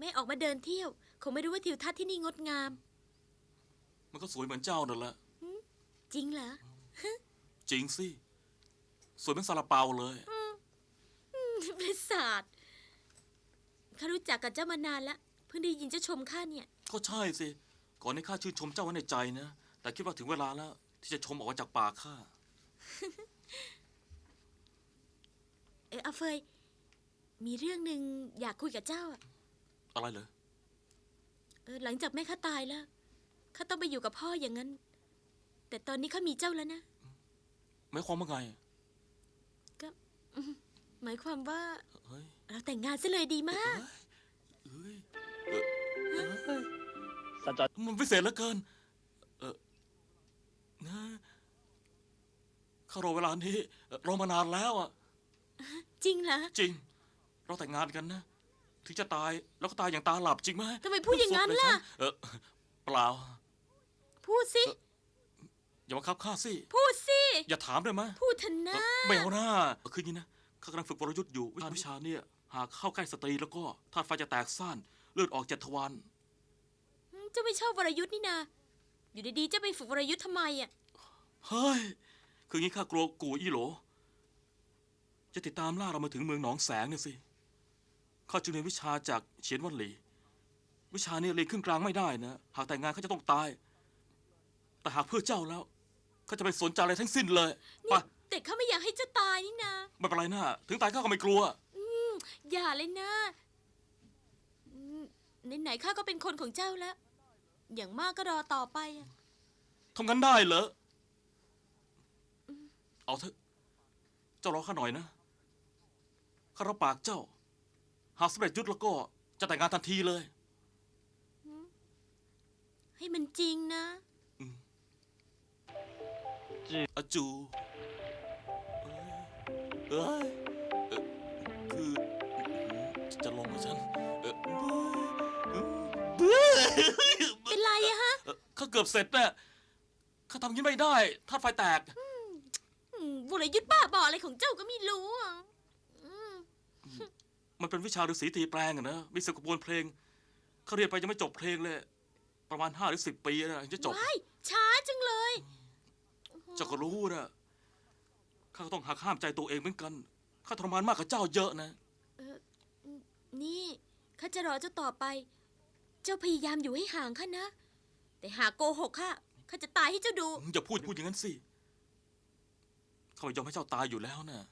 แม่ออกมาเดินเที่ยว คงไม่รู้ว่าทิวทัศน์ที่นี่งดงาม มันก็สวยเหมือนเจ้านั่นแหละ จริงเหรอ จริงสิ สวยเหมือนซาลาเปาเลย ประสาทข้ารู้จักกับเจ้ามานานแล้วเพิ่งได้ยินเจ้าชมข้าเนี่ย ก็ใช่สิ ก่อนในข้าชื่นชมเจ้าไว้ในใจนะ แต่คิดว่าถึงเวลาแล้ว ที่จะชมออกมาจากปากข้า เอออาเฟย มีเรื่องหนึ่งอยากคุยกับเจ้าอะ อะไรเหรอ เออหลังจากแม่ข้าตายแล้วข้าต้องไปอยู่กับพ่ออย่างนั้น แต่ตอนนี้ข้ามีเจ้าแล้วนะไม่ความว่าไงหมายความว่าเฮ้ยเราแต่งงานซะเลยดีมากเฮ้ยเอ้ยเอ้ยเอ้ยสัจจะมันพิเศษเหลือเกิน เออนะข้ารอเวลานี้เอ่อรอมานานแล้วอะ จริงเหรอ จริง เราแต่งงานกันนะ ถึงจะตายแล้วก็ตายอย่างตาหลับจริงไหมทำไมพูดอย่างนั้นล่ะ เออเปล่า พูดสิ อย่ามาคับข้าสิ พูดสิ อย่าถามได้ไหมพูดเถอะนะเอ่อไม่เอาหน้าคืออย่างนี้นะข้ากำลังฝึกวรยุทธ์อยู่วิชาวิชาเนี่ย หากเข้าใกล้สตรีแล้วก็ธาตุไฟจะแตกซ่านเลือดออกเจ็ดทวารเจ้าไม่ชอบวรยุทธ์นี่นาอยู่ดีๆเจ้าไปฝึกวรยุทธ์ทำไมอะ เฮ้ย คืองี้ข้ากลัวกูอี้โหล จะติดตามล่าเรามาถึงเมืองหนองแสงเนี่ยสิ ข้าจึงเรียนวิชาจากเฉียนวันหลี วิชาเนี่ยเรียนครึ่งกลางไม่ได้นะ หากแต่งงานเขาจะต้องตาย แต่หากเพื่อเจ้าแล้วเขาจะไม่สนใจอะไรทั้งสิ้นเลยไปนี่แต่ข้าไม่อยากให้เจ้าตายนี่นาไม่เป็นไรนะถึงตายข้าก็ไม่กลัว อย่าเลยนะอืมไหนๆข้าก็เป็นคนของเจ้าแล้ว อย่างมากก็รอต่อไปอะทำงั้นได้เหรอ เอาเถอะ เจ้ารอข้าหน่อยนะ ข้ารับปากเจ้า หากสำเร็จยุทธแล้วก็จะแต่งงานทันทีเลย ให้มันจริงนะ อาจู เอ้ยเอ้ยเอ่อคือจะลงกับฉันเอ่อเบื่อเป็นไรอะฮะเอ่อข้าเกือบเสร็จน่ะข้าทำอยังนี้ไม่ได้ธาตุไฟแตก อืมวรยุทธ์บ้าบออะไรของเจ้าก็ไม่รู้อะอืม มันเป็นวิชาฤาษีตีแปลงอะนะมีสิบกระบวนเพลงเขาเรียนไปยังไม่จบเพลงเลย ประมาณห้าหรือสิบปีนะถึงจะจบว้ายช้าจังเลยเจ้าก็รู้นะข้าก็ต้องหักห้ามใจตัวเองเหมือนกันข้าทรมานมากกว่าเจ้าเยอะนะนี่ข้าจะรอเจ้าต่อไป เจ้าพยายามอยู่ให้ห่างข้านะ แต่หากโกหกข้าข้าจะตายให้เจ้าดู อย่าพูดพูดอย่างนั้นสิเขาไม่ยอมให้เจ้าตายอยู่แล้วนะ